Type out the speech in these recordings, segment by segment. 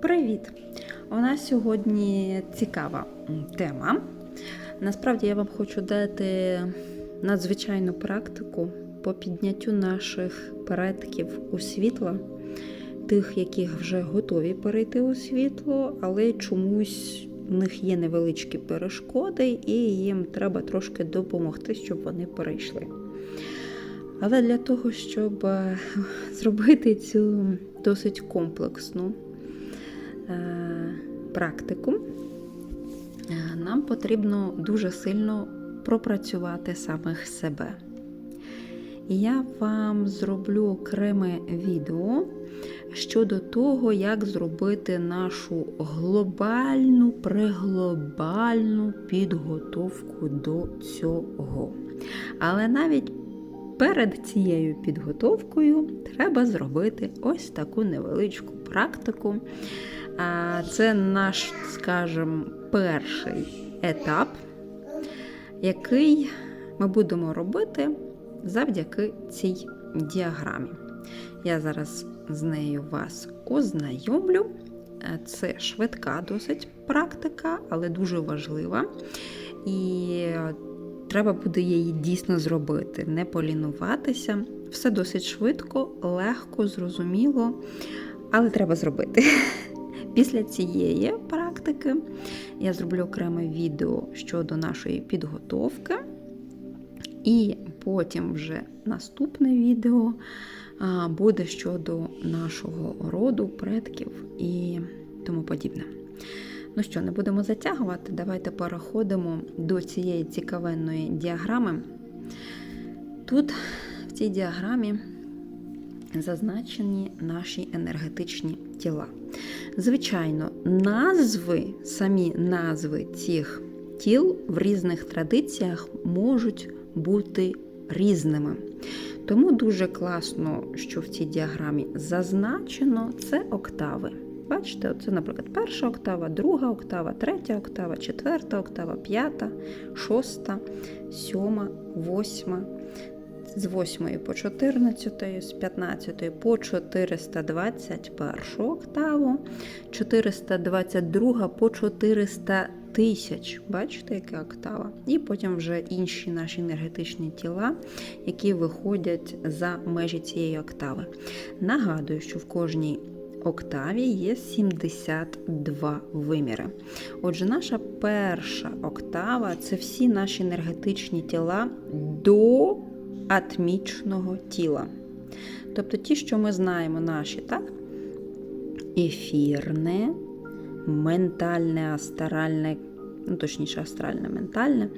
Привіт! У нас сьогодні цікава тема. Насправді я вам хочу дати надзвичайну практику по підняттю наших предків у світло, тих, яких вже готові перейти у світло, але чомусь у них є невеличкі перешкоди, і їм треба трошки допомогти, щоб вони перейшли. Але для того, щоб е, зробити цю досить комплексну е, практику, е, нам потрібно дуже сильно пропрацювати самих себе. Я вам зроблю окреме відео щодо того, як зробити нашу глобальну, преглобальну підготовку до цього. Але навіть перед цією підготовкою треба зробити ось таку невеличку практику. Це наш, скажімо, перший етап, який ми будемо робити завдяки цій діаграмі. Я зараз з нею вас ознайомлю. Е, Це швидка досить практика, але дуже важлива. І треба буде її дійсно зробити, не полінуватися. Все досить швидко, легко, зрозуміло, але треба зробити. Після цієї практики я зроблю окреме відео щодо нашої підготовки. І потім вже наступне відео буде щодо нашого роду, предків і тому подібне. Ну що, не будемо затягувати, давайте переходимо до цієї цікавенної діаграми. Тут в цій діаграмі зазначені наші енергетичні тіла. Звичайно, назви, самі назви цих тіл в різних традиціях можуть бути різними. Тому дуже класно, що в цій діаграмі зазначено це октави. Бачите, це, наприклад, перша октава, друга октава, третя октава, четверта октава, п'ята, шоста, сьома, восьма, з 8 по 14, з 15 по 421 октаву, 422 по 400 тисяч. Бачите, яка октава? І потім вже інші наші енергетичні тіла, які виходять за межі цієї октави. Нагадую, що в кожній октаві є 72 виміри. Отже, наша перша октава це всі наші енергетичні тіла до атмічного тіла. Тобто ті, що ми знаємо, наші, так? Ефірне, ментальне, астральне, ну, точніше, астральне, ментальне,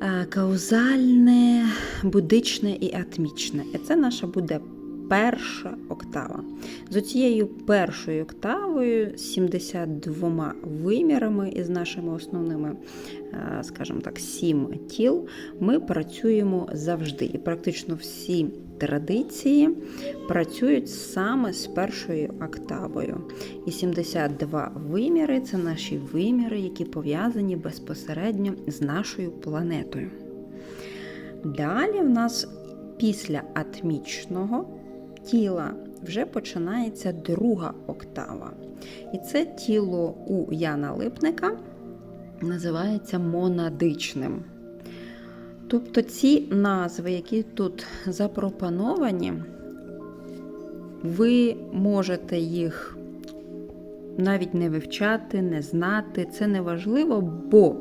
е, каузальне, будичне і атмічне. І це наша буде перша октава. З цією першою октавою, 72 вимірами і з нашими основними, е, скажімо так, сім тіл, ми працюємо завжди. І практично всі традиції працюють саме з першою октавою. І 72 виміри це наші виміри, які пов'язані безпосередньо з нашою планетою. Далі в нас після атмічного тіла вже починається друга октава. І це тіло у Яна Липника називається монадичним. Тобто ці назви, які тут запропоновані, ви можете їх навіть не вивчати, не знати. Це не важливо, бо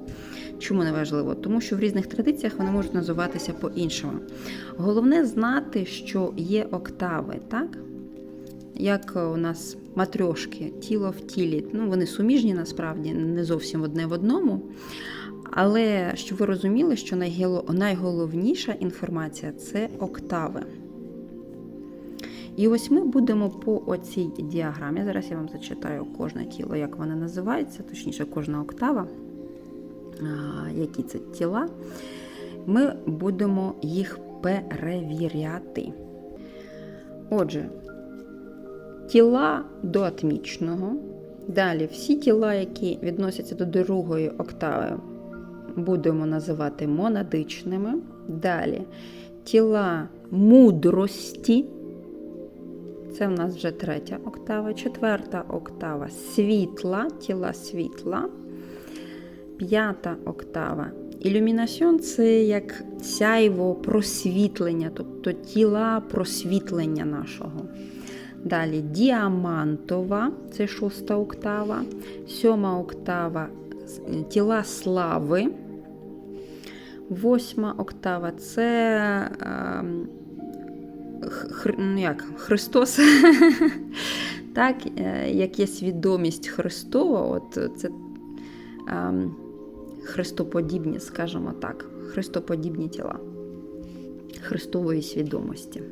чому не важливо? Тому що в різних традиціях вони можуть називатися по-іншому. Головне знати, що є октави, так? Як у нас матрьошки, тіло в тілі. Ну, Вони суміжні насправді, не зовсім одне в одному. Але щоб ви розуміли, що найголовніша інформація це октави. І ось ми будемо по оцій діаграмі. Зараз я вам зачитаю кожне тіло, як воно називається, точніше, кожна октава, які це тіла. Ми будемо їх перевіряти. Отже, тіла до атмічного. Далі всі тіла, які відносяться до другої октави, будемо називати монадичними. Далі тіла мудрості. Це в нас вже третя октава, четверта октава світла, тіла світла. П'ята октава. Ілюмінаціон це як сяйво просвітлення, тобто тіла просвітлення нашого. Далі діамантова, це шоста октава, сьома октава тіла слави. Восьма октава це е, хр, ну як, Христос. так, е, як є свідомість Христова, от це е, христоподібні, скажімо так, христоподібні тіла Христової свідомості.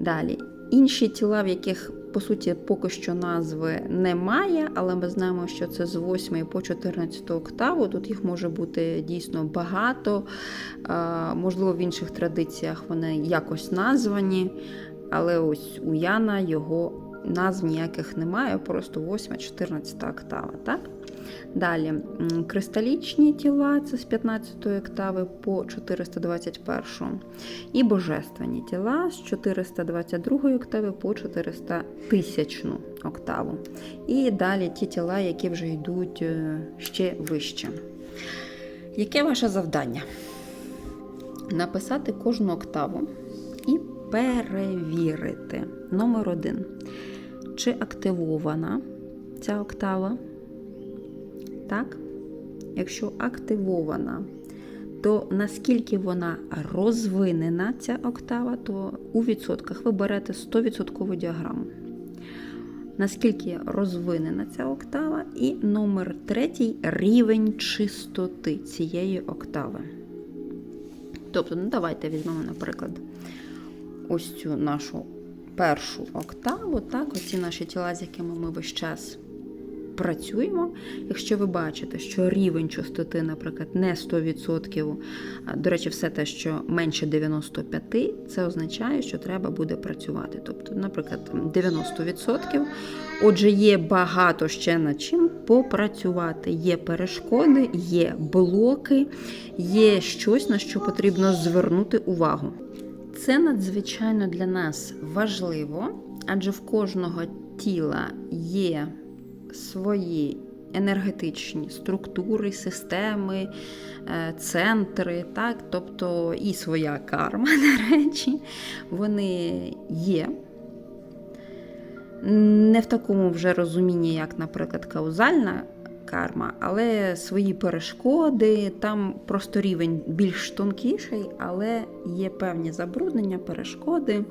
Далі. Інші тіла, в яких, по суті, поки що назви немає, але ми знаємо, що це з 8 по 14 октаву. Тут їх може бути дійсно багато. Можливо, в інших традиціях вони якось названі, але ось у Яна його назв ніяких немає, просто 8-14 октава. так? Далі кристалічні тіла це з 15 октави по 421. І божественні тіла з 422 октави по 400 тисячну октаву. І далі ті тіла, які вже йдуть ще вище. Яке ваше завдання? Написати кожну октаву і перевірити. Номер один. Чи активована ця октава? Так? Якщо активована, то наскільки вона розвинена, ця октава, то у відсотках ви берете 100% діаграму. Наскільки розвинена ця октава, і номер третій рівень чистоти цієї октави. Тобто, ну давайте візьмемо, наприклад, ось цю нашу першу октаву, так, оці наші тіла, з якими ми весь час працюємо. Якщо ви бачите, що рівень частоти, наприклад, не 100%, до речі, все те, що менше 95%, це означає, що треба буде працювати. Тобто, наприклад, 90%. Отже, є багато ще над чим попрацювати. Є перешкоди, є блоки, є щось, на що потрібно звернути увагу. Це надзвичайно для нас важливо, адже в кожного тіла є свої енергетичні структури, системи, е, центри, так, тобто і своя карма, до речі, вони є. Не в такому вже розумінні, як, наприклад, каузальна карма, але свої перешкоди, там просто рівень більш тонкіший, але є певні забруднення, перешкоди,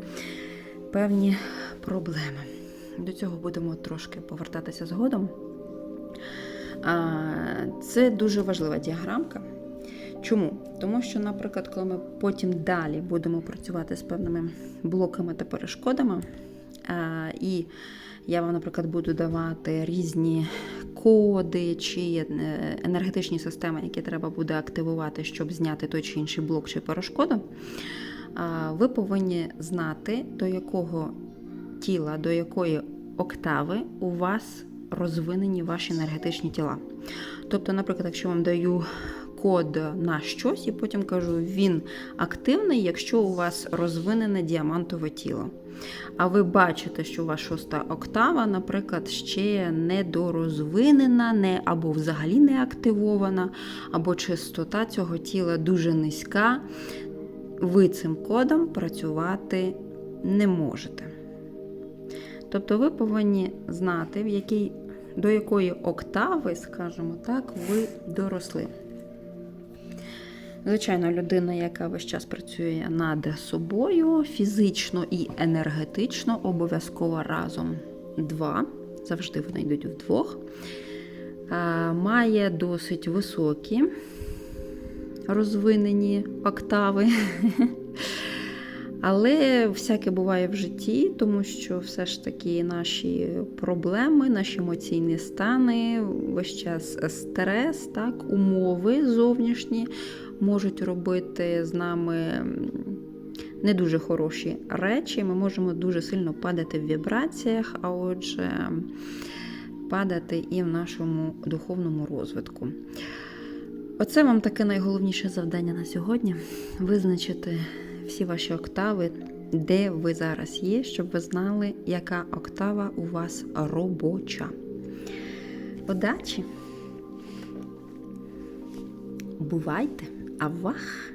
певні проблеми. До цього будемо трошки повертатися згодом. Це дуже важлива діаграмка. Чому? Тому що, наприклад, коли ми потім далі будемо працювати з певними блоками та перешкодами, і я вам, наприклад, буду давати різні коди чи е, енергетичні системи, які треба буде активувати, щоб зняти той чи інший блок чи перешкоду, ви повинні знати, до якого тіла, до якої октави у вас розвинені ваші енергетичні тіла. Тобто, наприклад, якщо вам даю код на щось, і потім кажу, він активний, якщо у вас розвинене діамантове тіло. А ви бачите, що ваша шоста октава, наприклад, ще недорозвинена, не, або взагалі не активована, або частота цього тіла дуже низька, ви цим кодом працювати не можете. Тобто ви повинні знати, в якій, до якої октави, скажімо так, ви доросли. Звичайно, людина, яка весь час працює над собою, фізично і енергетично, обов'язково разом два, завжди вони йдуть вдвох, має досить високі розвинені октави. Але всяке буває в житті, тому що все ж таки наші проблеми, наші емоційні стани, весь час стрес, так, умови зовнішні можуть робити з нами не дуже хороші речі. Ми можемо дуже сильно падати в вібраціях, а отже, падати і в нашому духовному розвитку. Оце вам таке найголовніше завдання на сьогодні визначити всі ваші октави, де ви зараз є, щоб ви знали, яка октава у вас робоча. Удачі! Бувайте! Авах!